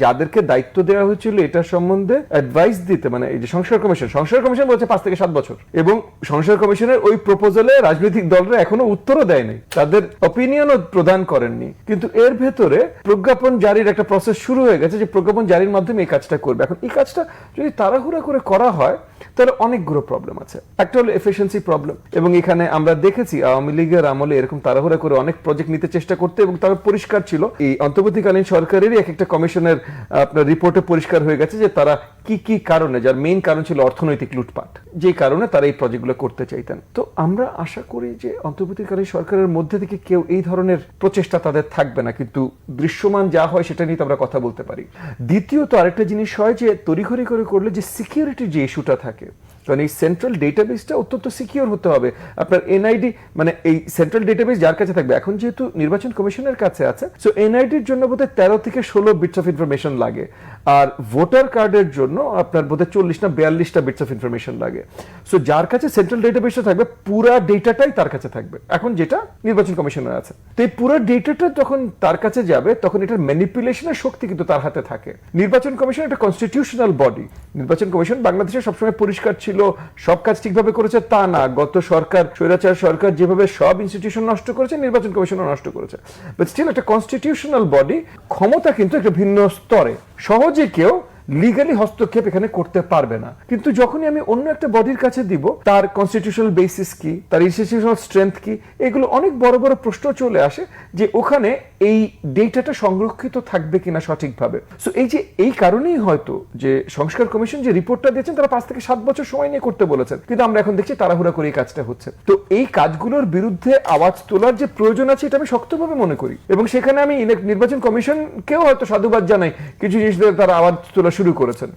যাদেরকে দায়িত্ব দেওয়া হয়েছিল এটা সম্বন্ধে অ্যাডভাইস দিতে মানে এই যে সংস্কার কমিশন সংস্কার কমিশন বলছে পাঁচ থেকে সাত বছর। এবং সংস্কার কমিশনের ওই প্রপোজালে রাজনৈতিক দলরা এখনও উত্তরও দেয়নি। তাদের অপিনিয়নও প্রদান করেননি। কিন্তু এর ভেতরে প্রজ্ঞাপন জারির একটা প্রসেস শুরু হয়ে গেছে যে প্রজ্ঞাপন জারির মাধ্যমে এই কাজটা করবে। এখন এই কাজটা যদি তাড়াহুড়া করে করা হয় তাহলে অনেকগুলো প্রবলেম আছে। একটা হলো এফিসিয়েন্সি প্রবলেম এবং এখানে আমরা দেখেছি আওয়ামী লীগের আমলে এরকম তাড়াহুড়া করে অনেক প্রজেক্ট নিতে চেষ্টা করতে এবং তারা পরিষ্কার ছিল। এই অন্তর্বর্তীকালীন সরকারেরই এক একটা কমিশনের আপনার রিপোর্টে পরিষ্কার হয়ে গেছে যে তারা কি কি কারণে? যার মেইন কারণ ছিল অর্থনৈতিক লুটপাট। যে কারণে তারা এই প্রজেক্টগুলো করতে চাইতেন। তো আমরা আশা করি যে অন্তর্বর্তীকালীন সরকারের মধ্যে থেকে কেউ এই ধরনের প্রচেষ্টা তাদের থাকবে না। কিন্তু দৃশ্যমান যা হয় সেটা নিয়ে তো আমরা কথা বলতে পারি। দ্বিতীয়ত আরেকটা জিনিস হয় যে তড়িঘড়ি করে করলে যে সিকিউরিটির যে ইস্যুটা থাকে কারণ এই সেন্ট্রাল ডেটাবেসটা অত্যন্ত সিকিউর হতে হবে। আপনার এনআইডি মানে এই সেন্ট্রাল ডেটাবেস যার কাছে থাকবে। এখন যেহেতু নির্বাচন কমিশনের কাছে আছে সো এনআইডির জন্য বোধহয় তেরো থেকে ষোলো বিটস অফ ইনফরমেশন লাগে। আর ভোটার কার্ডের জন্য আপনার বোধহয় চল্লিশ না বিয়াল্লিশটা বিটস অফ ইনফরমেশন লাগে। সো যার কাছে সেন্ট্রাল ডেটাবেসটা থাকবে, পুরা ডেটাটাই তার কাছে থাকবে। এখন যেটা নির্বাচন কমিশনের আছে। তো এই পুরো ডেটাটা যখন তার কাছে যাবে, তখন এটার ম্যানিপুলেশনের শক্তি কিন্তু তার হাতে থাকে। নির্বাচন কমিশন একটা কনস্টিটিউশনাল বডি নির্বাচন কমিশন বাংলাদেশে সবসময় পরিষ্কার ছিল সব কাজ ঠিকভাবে করেছে, তা না। গত সরকার, স্বৈরাচার সরকার যেভাবে সব ইনস্টিটিউশন নষ্ট করেছে, নির্বাচন কমিশনও নষ্ট করেছে। বাট স্টিল একটা কনস্টিটিউশনাল বডি ক্ষমতা কিন্তু একটা ভিন্ন স্তরে। সহজে কেউ লিগালি হস্তক্ষেপ এখানে করতে পারবে না। কিন্তু যখনই আমি অন্য একটা বডির কাছে দিব, তার কনস্টিটিউশনাল বেসিস কি, তার ইনস্টিটিউশনাল স্ট্রেংথ কি, এগুলো অনেক বড় বড় প্রশ্ন চলে আসে যে ওখানে এই ডেটাটা সংরক্ষিত থাকবে কিনা সঠিকভাবে। সো এই যে, এই কারণেই হয়তো যে সংস্কার কমিশন যে রিপোর্টটা দিয়েছেন, তারা পাঁচ থেকে সাত বছর সময় নিয়ে করতে বলেছেন। কিন্তু আমরা এখন দেখছি তাড়াহুড়া করে এই কাজটা হচ্ছে। তো এই কাজগুলোর বিরুদ্ধে আওয়াজ তোলার যে প্রয়োজন আছে, এটা আমি শক্তভাবে মনে করি। এবং সেখানে আমি নির্বাচন কমিশনকেও হয়তো সাধুবাদ জানাই। কিছু জিনিস তারা আওয়াজ তোলা শুরু করেছেন।